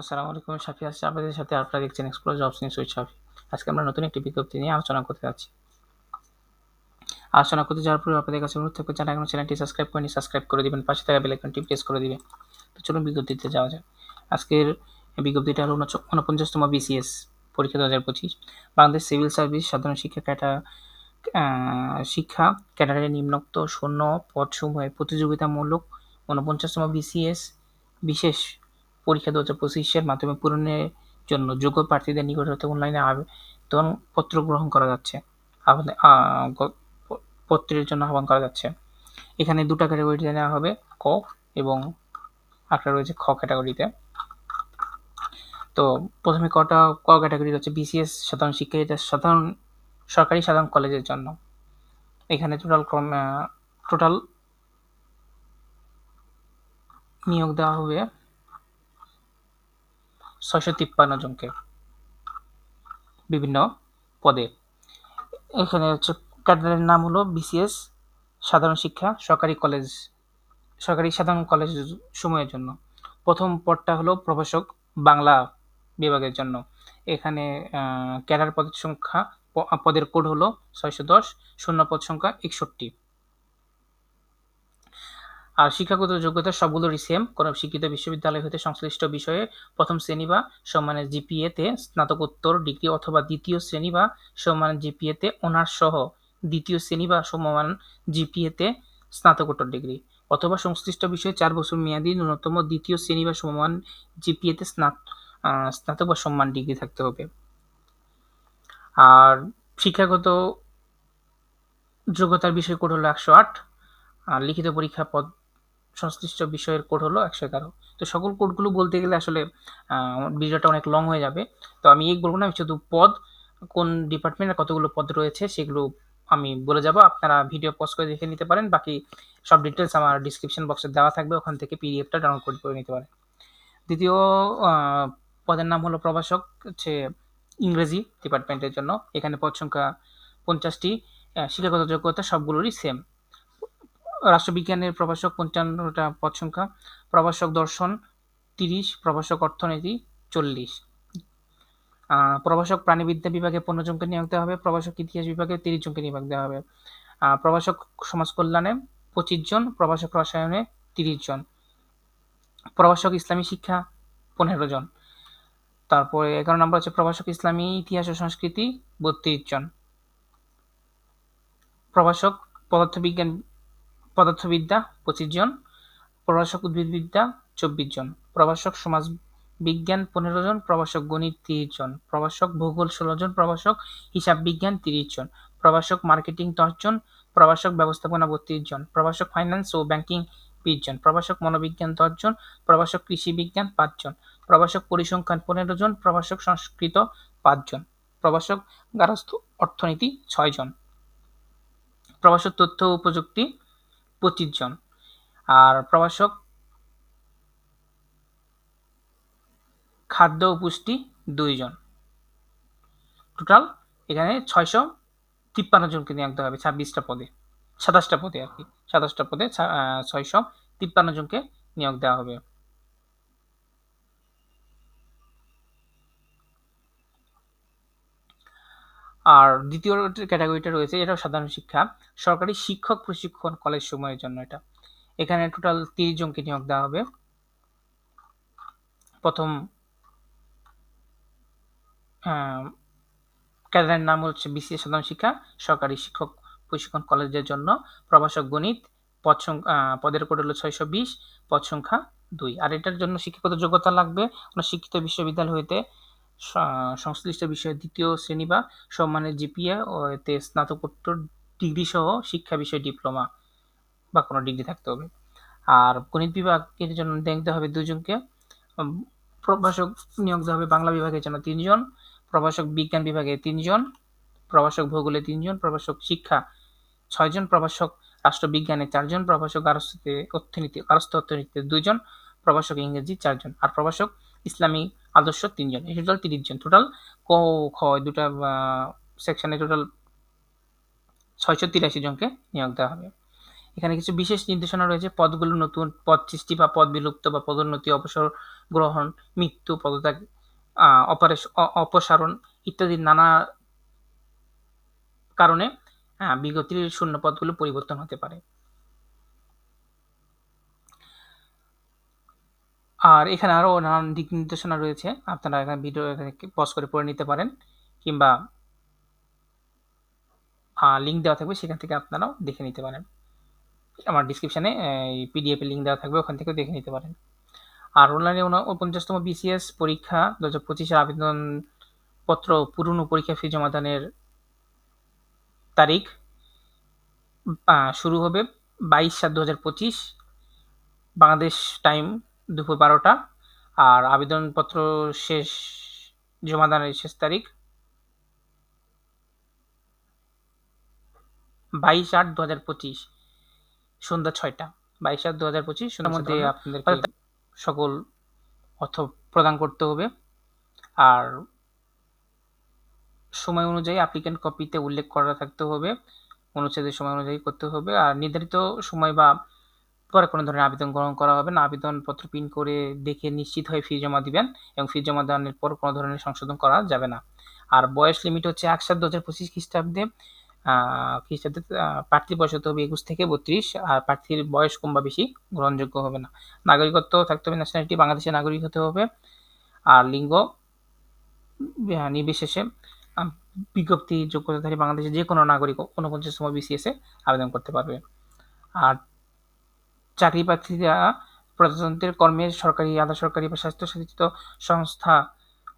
আসসালামু আলাইকুম সাফি আসছি। আপনাদের সাথে আপনারা দেখছেন explore jobs news with Shafi. আজকে আমরা নতুন একটি বিজ্ঞপ্তি নিয়ে আলোচনা করতে যাচ্ছি। আলোচনা করতে যাওয়ার পরে আপনাদের কাছে অনুরোধ থাকবে, যারা এখনও চ্যানেলটি সাবস্ক্রাইব করেনি সাবস্ক্রাইব করে দিবেন, পাশে থাকা বেল আইকনটি প্রেস করে দিবেন। তো চলুন বিজ্ঞপ্তিতে যাওয়া যায় আজকের বিজ্ঞপ্তিটা হলো উনপঞ্চাশতম বিসিএস পরীক্ষা দু হাজার পঁচিশ। বাংলাদেশ সিভিল সার্ভিস সাধারণ শিক্ষা ক্যাটা শিক্ষা ক্যাডারের নিম্নোক্ত শূন্য পদসমূহে প্রতিযোগিতামূলক উনপঞ্চাশতম বিসিএস বিশেষ পরীক্ষা দু হাজার পঁচিশের মাধ্যমে পূরণের জন্য যোগ্য প্রার্থীদের নিকট হতে অনলাইনে আবেদন পত্র গ্রহণ করা যাচ্ছে। আবেদন পত্রের জন্য আহ্বান করা যাচ্ছে। এখানে দুটা ক্যাটাগরিতে নেওয়া হবে, ক এবং একটা রয়েছে খ ক্যাটাগরিতে তো প্রথমে কটা, ক ক্যাটাগরি হচ্ছে বিসিএস সাধারণ শিক্ষা এটা সাধারণ, সরকারি সাধারণ কলেজের জন্য। এখানে টোটাল ক্রম টোটাল নিয়োগ দেওয়া হবে। ছয়শো তিপ্পান্ন জনকে। বিভিন্ন পদে। এখানে হচ্ছে ক্যাডারের নাম হলো বিসিএস, সাধারণ শিক্ষা, সরকারি কলেজ, সরকারি সাধারণ কলেজ সময়ের জন্য। প্রথম পদটা হলো প্রভাষক বাংলা বিভাগের জন্য। এখানে ক্যাডার পদের সংখ্যা পদের কোড হলো ছয়শো দশ, শূন্য পদ সংখ্যা একষট্টি। আর শিক্ষাগত যোগ্যতা সবগুলোরই সেম কোনো শিক্ষিত বিশ্ববিদ্যালয় হতে সংশ্লিষ্ট বিষয়ে প্রথম শ্রেণি বা সম্মানের জিপিএতে স্নাতকোত্তর ডিগ্রি অথবা দ্বিতীয় শ্রেণি বা সম্মান জিপিএতে অনার্স সহ দ্বিতীয় শ্রেণি বা সমমান জিপিএতে স্নাতকোত্তর ডিগ্রি অথবা সংশ্লিষ্ট বিষয়ে চার বছর মেয়াদী ন্যূনতম দ্বিতীয় শ্রেণি বা সমমান জিপিএতে স্নাতক বা সম্মান ডিগ্রি থাকতে হবে। আর শিক্ষাগত যোগ্যতার বিষয় কোড হলো একশো আট। আর লিখিত পরীক্ষা পদ সংশ্লিষ্ট বিষয়ের কোড হলো একশো এগারো। তো সকল কোডগুলো বলতে গেলে আসলে ভিডিওটা অনেক লং হয়ে যাবে। তো আমি এই বলব না, আমি শুধু পদ, কোন ডিপার্টমেন্টের কতগুলো পদ রয়েছে সেগুলো আমি বলে যাব। আপনারা ভিডিও পজ করে দেখে নিতে পারেন, বাকি সব ডিটেলস আমার ডিসক্রিপশন বক্সে দেওয়া থাকবে, ওখান থেকে পিডিএফটা ডাউনলোড করে নিতে পারেন। দ্বিতীয় পদের নাম হলো প্রভাষক, হচ্ছে ইংরেজি ডিপার্টমেন্টের জন্য। এখানে পদ সংখ্যা পঞ্চাশটি শিক্ষাগত যোগ্যতা সবগুলোরই সেম রাষ্ট্রবিজ্ঞানের প্রভাষক পঞ্চান্নটা পদ সংখ্যা, প্রভাষক দর্শন তিরিশ, প্রভাষক অর্থনীতি চল্লিশ। প্রভাষক প্রাণীবিদ্যা বিভাগে পনেরো জনকে নিয়োগ দেওয়া হবে, প্রভাষক ইতিহাস বিভাগে তিরিশ জনকে নিয়োগ দেওয়া হবে। প্রভাষক সমাজ কল্যাণে পঁচিশ জন, প্রভাষক রসায়নে তিরিশ জন। প্রভাষক ইসলামী শিক্ষা পনেরো জন। তারপরে এগারো নম্বর হচ্ছে প্রভাষক ইসলামী ইতিহাস ও সংস্কৃতি বত্রিশ জন। প্রভাষক পদার্থবিজ্ঞান পদার্থবিদ্যা পঁচিশ জন প্রভাষক উদ্ভিদবিদ্যা চব্বিশ জন প্রভাষক সমাজ বিজ্ঞান পনেরো জন প্রভাষক গণিত তিরিশ জন প্রভাষক ভূগোল ষোলো জন প্রভাষক হিসাব বিজ্ঞান তিরিশ জন প্রভাষক মার্কেটিং দশ জন প্রভাষক ব্যবস্থাপনা বত্রিশ জন প্রভাষক ফাইন্যান্স ও ব্যাংকিং বিশ জন প্রভাষক মনোবিজ্ঞান দশ জন প্রভাষক কৃষি বিজ্ঞান পাঁচজন প্রভাষক পরিসংখ্যান পনেরো জন প্রভাষক সংস্কৃত পাঁচ জন প্রভাষক গারস্থ অর্থনীতি ছয় জন প্রভাষক তথ্য ও প্রযুক্তি পঁচিশ জন। আর প্রভাষক খাদ্য ও পুষ্টি দুইজন টোটাল এখানে ছয়শো তিপ্পান্ন জনকে নিয়োগ দেওয়া হবে ছাব্বিশটা পদে, সাতাশটা পদে আর কি। সাতাশটা পদে ছয়শো তিপ্পান্ন জনকে নিয়োগ দেওয়া হবে। আর দ্বিতীয় ক্যাটাগরিটা রয়েছে এটাও সাধারণ শিক্ষা, সরকারি শিক্ষক প্রশিক্ষণ কলেজ সময়ের জন্য এটা। এখানে টোটাল তিরিশ জনকে নিয়োগ দেওয়া হবে। প্রথম ক্যাডারের নাম হচ্ছে বিসিএস সাধারণ শিক্ষা, সরকারি শিক্ষক প্রশিক্ষণ কলেজের জন্য। প্রভাষক গণিত, পদ পদের কোড হলো ছয়শো বিশ, পদ সংখ্যা দুই। আর এটার জন্য শিক্ষাগত যোগ্যতা লাগবে। কোনো শিক্ষিত বিশ্ববিদ্যালয় হইতে সংশ্লিষ্ট বিষয়ে দ্বিতীয় শ্রেণি বা সম্মানের জিপিএ ও এতে স্নাতকোত্তর ডিগ্রি সহ শিক্ষা বিষয়ে ডিপ্লোমা বা কোনো ডিগ্রি থাকতে হবে। আর গণিত বিভাগের জন্য দেখতে হবে দুজনকে। প্রভাষক নিয়োগ দেওয়া হবে বাংলা বিভাগের জন্য তিনজন, প্রভাষক বিজ্ঞান বিভাগে তিনজন, প্রভাষক ভূগোলে তিনজন, প্রভাষক শিক্ষা ছয়জন, প্রভাষক রাষ্ট্রবিজ্ঞানে চারজন, প্রভাষক গারস্থতে অর্থনীতি গারস্থ অর্থনীতিতে দুজন, প্রভাষক ইংরেজি চারজন, আর প্রভাষক ইসলামী আদর্শ তিনজন। এই টোটাল তিরিশ জন টোটাল ক, খ দুটা সেকশনে টোটাল ছয়শো তিরাশি জনকে নিয়োগ দেওয়া হবে। এখানে কিছু বিশেষ নির্দেশনা রয়েছে। পদগুলো নতুন, পদ সৃষ্টি বা পদ বিলুপ্ত বা পদোন্নতি, অবসর গ্রহণ, মৃত্যু, পদত্যাগ অপারেশ- অপসারণ ইত্যাদি নানা কারণে বিজ্ঞপ্তির শূন্য পদগুলো পরিবর্তন হতে পারে। আর এখানে আরও নানান দিক নির্দেশনা রয়েছে। আপনারা এখানে ভিডিও পজ করে পড়ে নিতে পারেন, কিংবা লিঙ্ক দেওয়া থাকবে, সেখান থেকে আপনারাও দেখে নিতে পারেন। আমার ডিসক্রিপশানে এই পিডিএফ লিঙ্ক দেওয়া থাকবে, ওখান থেকেও দেখে নিতে পারেন। আর অনলাইনে উনপঞ্চাশতম বিসিএস পরীক্ষা দু হাজার পঁচিশের আবেদনপত্র পুরনো পরীক্ষা ফি জমাদানের তারিখ শুরু হবে বাইশ সাত দু হাজার পঁচিশ, বাংলাদেশ টাইম দুপুর বারোটা। আর আবেদনপত্র শেষ জমাদানের শেষ তারিখ বাইশ আট দু হাজার পঁচিশ সন্ধ্যা ছয়টা। বাইশ আট দু হাজার পঁচিশ সন্ধ্যার মধ্যে আপনাদের সকল অর্থ প্রদান করতে হবে। আর সময় অনুযায়ী অ্যাপ্লিকেন্ট কপিতে উল্লেখ করা থাকতে হবে। অনুচ্ছেদের সময় অনুযায়ী করতে হবে। আর নির্ধারিত সময় বা পরে কোনো ধরনের আবেদন গ্রহণ করা হবে না। আবেদনপত্র প্রিন্ট করে দেখে নিশ্চিত হয়ে ফি জমা দিবেন এবং ফি জমা দেওয়ার পর কোনো ধরনের সংশোধন করা যাবে না। আর বয়স লিমিট হচ্ছে এক সাত দু হাজার পঁচিশ খ্রিস্টাব্দে। খ্রিস্টাব্দে প্রার্থীর বয়স হতে হবে একুশ থেকে বত্রিশ আর প্রার্থীর বয়স কম বা বেশি গ্রহণযোগ্য হবে না। নাগরিকত্ব থাকতে হবে ন্যাশনালিটি বাংলাদেশের নাগরিক হতে হবে। আর লিঙ্গ নির্বিশেষে বিজ্ঞপ্তি যোগ্যতাধারী বাংলাদেশের যে কোনো নাগরিক ঊনপঞ্চাশতম বিসিএসে আবেদন করতে পারবে। আর চাকরি প্রার্থীরা প্রজাতন্ত্রের কর্মের সরকারি আধা সরকারি বা স্বায়ত্তশাসিত সংস্থা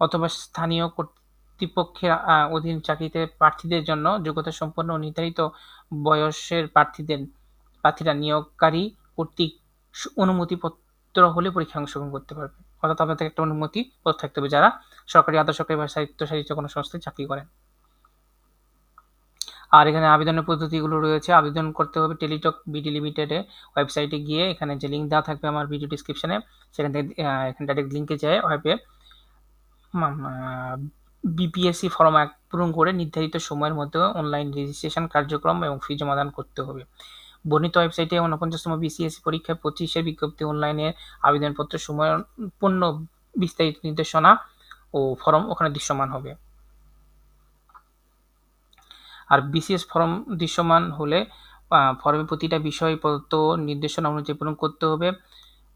অথবা স্থানীয় কর্তৃপক্ষের অধীন চাকরিতে প্রার্থীদের জন্য যোগ্যতা সম্পন্ন নির্ধারিত বয়সের প্রার্থীদের, প্রার্থীরা নিয়োগকারী কর্তৃক অনুমতিপত্র হলে পরীক্ষায় অংশগ্রহণ করতে পারবে। অর্থাৎ আপনাদের একটা অনুমতি পত্র থাকতে হবে যারা সরকারি আধা সরকারি বা স্বায়ত্তশাসিত কোনো সংস্থায় চাকরি করেন। আর এখানে আবেদনের পদ্ধতিগুলো রয়েছে। আবেদন করতে হবে টেলিটক বিডি লিমিটেডে ওয়েবসাইটে গিয়ে। এখানে যে লিঙ্ক দেওয়া থাকবে আমার ভিডিও ডিসক্রিপশনে সেখান থেকে এখানে ডাইরেক্ট লিঙ্কে যায়। ওয়েবে বিপিএসসি ফর্ম এক পূরণ করে নির্ধারিত সময়ের মধ্যে অনলাইন রেজিস্ট্রেশন কার্যক্রম এবং ফি জমাদান করতে হবে। বর্ণিত ওয়েবসাইটে ঊনপঞ্চাশতম বিসিএসসি পরীক্ষায় পঁচিশের বিজ্ঞপ্তি অনলাইনে আবেদনপত্র সময় পূর্ণ বিস্তারিত নির্দেশনা ও ফর্ম ওখানে দৃশ্যমান হবে। আর বিসিএস ফর্ম দৃশ্যমান হলে ফর্মে প্রতিটা বিষয়, প্রদত্ত নির্দেশনা অনুযায়ী পূরণ করতে হবে,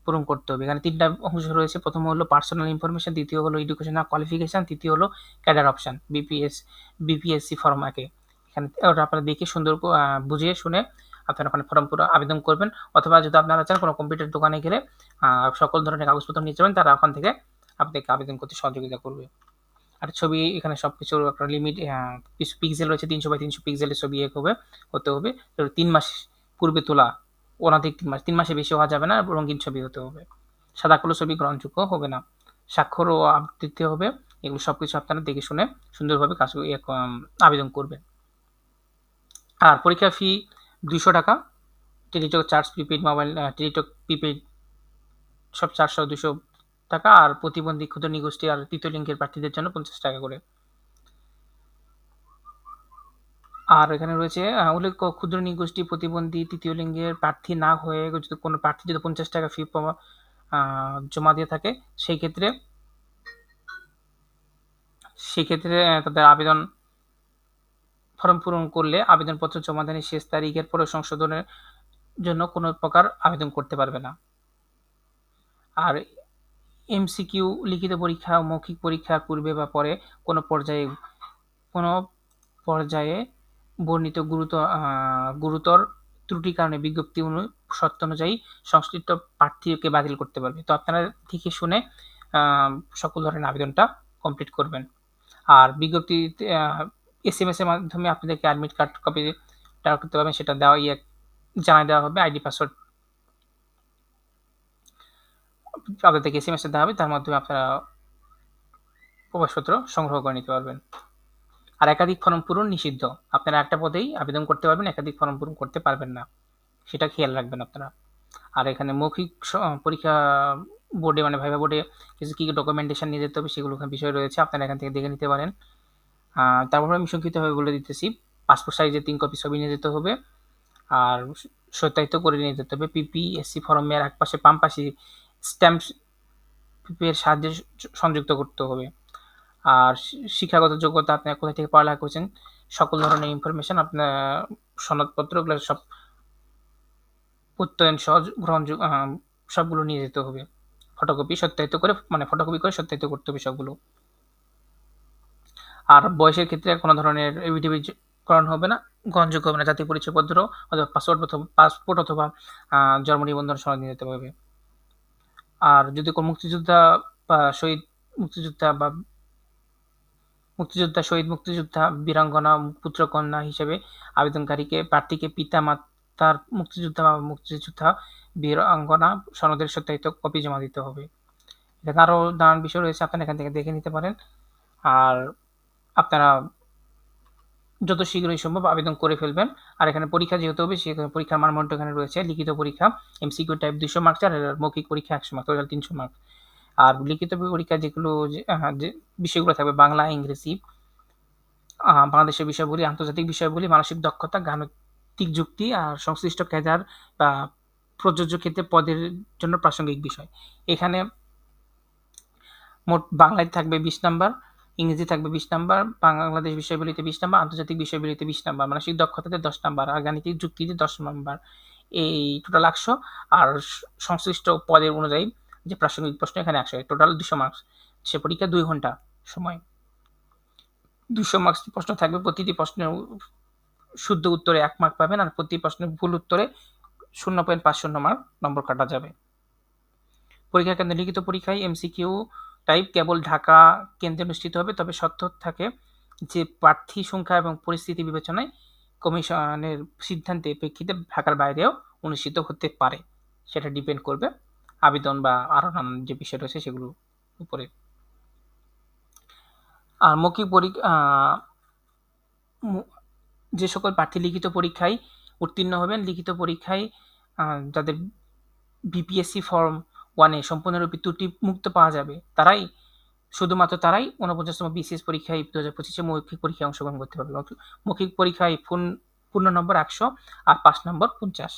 পূরণ করতে হবে। এখানে তিনটা অংশ রয়েছে। প্রথম হলো পার্সোনাল ইনফরমেশন দ্বিতীয় হলো এডুকেশনাল কোয়ালিফিকেশন তৃতীয় হলো cadre option BPS BPSC form আগে এখানে ওটা আপনারা দেখে সুন্দর বুঝিয়ে শুনে আপনারা ওখানে ফর্ম পুরো আবেদন করবেন। অথবা যদি আপনারা চান কোনো কম্পিউটার দোকানে গেলে সকল ধরনের কাগজপত্র নিয়ে যাবেন, তারা ওখান থেকে আপনাকে আবেদন করতে সহযোগিতা করবে। আর ছবি এখানে সব কিছুর একটা লিমিট কিছু পিক্সেল রয়েছে, তিনশো বাই তিনশো পিক্সেলের ছবি এক হবে, হতে হবে। তো তিন মাস পূর্বে তোলা, অনাধিক তিন মাস, তিন মাসে বেশি হওয়া যাবে না, রঙিন ছবি হতে হবে। সাদা কালো ছবি গ্রহণযোগ্য হবে না। স্বাক্ষরও আপ- দিতে হবে, এগুলো সব কিছু আপনারা দেখে শুনে সুন্দরভাবে কাজ আবেদন করবেন। আর পরীক্ষা ফি দুশো টাকা Teletalk charge prepaid mobile Teletalk prepaid সব চারশো দুশো টাকা আর প্রতিবন্ধী ক্ষুদ্র নিগোষ্ঠী আর তৃতীয় লিঙ্গের প্রার্থীদের জন্য পঞ্চাশ টাকা করে। আর এখানে রয়েছে উল্লেখ ক্ষুদ্র নিগোষ্ঠী, প্রতিবন্ধী, তৃতীয় লিঙ্গের প্রার্থী না হয়ে যদি কোনো প্রার্থী যদি পঞ্চাশ টাকা ফি জমা দিয়ে থাকে, সেই ক্ষেত্রে সেই ক্ষেত্রে তাদের আবেদন ফর্ম পূরণ করলে আবেদনপত্র জমাদানের শেষ তারিখের পরে সংশোধনের জন্য কোনো প্রকার আবেদন করতে পারবে না। আর এমসিকিউ লিখিত পরীক্ষা, মৌখিক পরীক্ষার পূর্বে বা পরে কোনো পর্যায়ে কোনো পর্যায়ে বর্ণিত গুরুতর গুরুতর ত্রুটির কারণে বিজ্ঞপ্তি অনু শর্ত অনুযায়ী সংশ্লিষ্ট প্রার্থীকে বাতিল করতে পারবে। তো আপনারা দেখে শুনে সকল ধরনের আবেদনটা কমপ্লিট করবেন। আর বিজ্ঞপ্তিতে এস এম এস এর মাধ্যমে আপনাদেরকে অ্যাডমিট কার্ড কপি ডাউনলোড করতে পারবেন, সেটা দেওয়া ইয়ে জানাই দেওয়া হবে আইডি পাসওয়ার্ড আপনাদের থেকে এস এম এস দেওয়া হবে, তার মাধ্যমে আপনারা প্রবেশপত্র সংগ্রহ করে নিতে পারবেন। আর একাধিক ফর্ম পূরণ নিষিদ্ধ। আপনারা একটা পদেই আবেদন করতে পারবেন, একাধিক ফর্ম পূরণ করতে পারবেন না। সেটা খেয়াল রাখবেন আপনারা। আর এখানে মৌখিক পরীক্ষা বোর্ডে মানে ভাইভা বোর্ডে কিছু কী ডকুমেন্টেশন নিয়ে যেতে হবে সেগুলো বিষয় রয়েছে, আপনারা এখান থেকে দেখে নিতে পারেন। তারপরে আমি সংক্ষিপ্তভাবে বলে দিতেছি পাসপোর্ট সাইজের তিন কপি ছবি নিয়ে যেতে হবে, আর সত্যায়িত করে নিয়ে যেতে হবে পিপিএসসি ফর্মের এক পাশে বাম পাশে স্ট্যাম্প এর সাহায্যে সংযুক্ত করতে হবে। আর শিক্ষাগত যোগ্যতা আপনি কোথা থেকে পড়ালেখা করছেন, সকল ধরনের ইনফরমেশন আপনার সনদপত্র ওগুলো সব প্রত্যয়ন সহজ গ্রহণ সবগুলো নিয়ে যেতে হবে। ফটোকপি সত্যায়িত করে মানে ফটোকপি করে সত্যায়িত করতে হবে সবগুলো। আর বয়সের ক্ষেত্রে কোনো ধরনের এভিডেভিট করানো হবে না। গ্রহণযোগ্য হবে না। জাতীয় পরিচয়পত্র অথবা পাসপোর্ট অথবা পাসপোর্ট অথবা জন্ম নিবন্ধন সনদ নিয়ে যেতে হবে। আর যদি কোনো মুক্তিযোদ্ধা বা শহীদ মুক্তিযোদ্ধা বা মুক্তিযোদ্ধা, শহীদ মুক্তিযোদ্ধা, বীরাঙ্গনা, পুত্রকন্যা হিসেবে আবেদনকারীকে, প্রার্থীকে পিতা মাতার মুক্তিযোদ্ধা বা মুক্তিযোদ্ধা, বীরাঙ্গনা সনদের সত্যায়িত কপি জমা দিতে হবে। এখানে আরও নানান বিষয় রয়েছে, আপনারা এখান থেকে দেখে নিতে পারেন। আর আপনারা যত শীঘ্রই সম্ভব আবেদন করে ফেলবেন। আর এখানে পরীক্ষা যেহেতু হবে, সেখানে পরীক্ষার মানদণ্ড এখানে রয়েছে। লিখিত পরীক্ষা এমসিকিউ টাইপ দুশো মার্কস আর মৌখিক পরীক্ষা একশো মার্কস টোটাল তিনশো মার্কস আর লিখিত পরীক্ষা যেগুলো যে বিষয়গুলো থাকবে, বাংলা, ইংরেজি বাংলাদেশের বিষয়গুলি, আন্তর্জাতিক বিষয়গুলি, মানসিক দক্ষতা, গাণিতিক যুক্তি আর সংশ্লিষ্ট ক্যাডার বা প্রযোজ্য ক্ষেত্রে পদের জন্য প্রাসঙ্গিক বিষয়। এখানে মোট বাংলায় থাকবে বিশ নাম্বার। ইংরেজি থাকবে বিশ নাম্বার, বাংলাদেশ বিষয়গুলিতে বিশ নাম্বার, আন্তর্জাতিক বিষয়গুলিতে বিশ নাম্বার মানসিক দক্ষতাতে দশ নাম্বার আর গাণিতিক যুক্তিতে দশ নাম্বার। এই টোটাল একশো, আর সংশ্লিষ্ট পদের অনুযায়ী যে প্রাসঙ্গিক প্রশ্ন এখানে একশো টোটাল দুশো মার্কস সে পরীক্ষা দুই ঘণ্টা সময়। দুশো মার্কস প্রশ্ন থাকবে, প্রতিটি প্রশ্নের শুদ্ধ উত্তরে এক মার্ক পাবেন, আর প্রতি প্রশ্নের ভুল উত্তরে শূন্য পয়েন্ট পাঁচ শূন্য মার্ক নম্বর কাটা যাবে। পরীক্ষা কেন্দ্রে লিখিত পরীক্ষায় এমসিকিউ টাইপ কেবল ঢাকা কেন্দ্রে অনুষ্ঠিত হবে, তবে সত্য থাকে যে প্রার্থী সংখ্যা এবং পরিস্থিতি বিবেচনায় কমিশনের সিদ্ধান্তের প্রেক্ষিতে ঢাকার বাইরেও অনুষ্ঠিত হতে পারে। সেটা ডিপেন্ড করবে আবেদন বা আরও নানান যে বিষয় রয়েছে সেগুলোর উপরে। আর মৌখিক পরীক্ষা যে সকল প্রার্থী লিখিত পরীক্ষায় উত্তীর্ণ হবেন, লিখিত পরীক্ষায় যাদের বিপিএসসি ফর্ম ওয়ানে সম্পূর্ণরূপে ত্রুটি মুক্ত পাওয়া যাবে। তারাই, শুধুমাত্র তারাই ঊনপঞ্চাশতম বিসিএস পরীক্ষায় দু হাজার পঁচিশে মৌখিক পরীক্ষায় অংশগ্রহণ করতে পারবে। মৌখিক পরীক্ষায় ফোন পূর্ণ নম্বর একশো আর পাঁচ নম্বর পঞ্চাশ।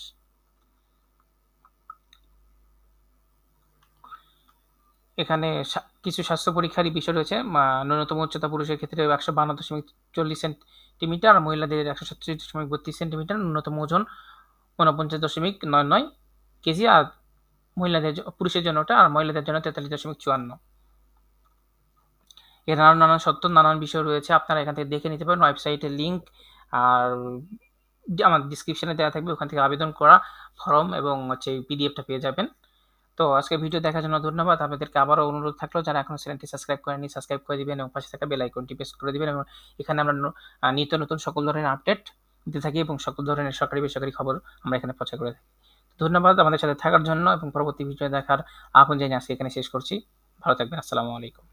এখানে কিছু স্বাস্থ্য পরীক্ষারই বিষয় রয়েছে। ন্যূনতম উচ্চতা পুরুষের ক্ষেত্রে একশো বান্ন দশমিক চল্লিশ সেন্টিমিটার আর মহিলাদের একশো সাতচল্লিশ দশমিক বত্রিশ সেন্টিমিটার। ন্যূনতম ওজন ঊনপঞ্চাশ দশমিক নয় নয় কেজি আর মহিলাদের পুরুষের জন্য ওটা আর মহিলাদের জন্য তেতাল্লিশ দশমিক চুয়ান্ন। এর নানান নানান সত্য, নানান বিষয় রয়েছে। আপনারা এখান থেকে দেখে নিতে পারেন। ওয়েবসাইটের লিঙ্ক আর আমার ডিসক্রিপশানে দেওয়া থাকবে। ওখান থেকে আবেদন করা ফর্ম এবং হচ্ছে পিডিএফটা পেয়ে যাবেন। তো আজকে ভিডিও দেখার জন্য ধন্যবাদ। আপনাদেরকে আবারও অনুরোধ থাকল, যারা এখনও চ্যানেলটি সাবস্ক্রাইব করেনি সাবস্ক্রাইব করে দিবেন এবং পাশে থাকা বেল আইকনটি প্রেস করে দিবেন এবং এখানে আমরা নিত্য নতুন সকল ধরনের আপডেট দিতে থাকি এবং সকল ধরনের সরকারি বেসরকারি খবর আমরা এখানে প্রচার করে থাকি। ধন্যবাদ আমাদের সাথে থাকার জন্য এবং পরবর্তী ভিডিও দেখার আহ্বান জানিয়ে আজকে এখানে শেষ করছি। ভালো থাকবেন, আসসালামু আলাইকুম।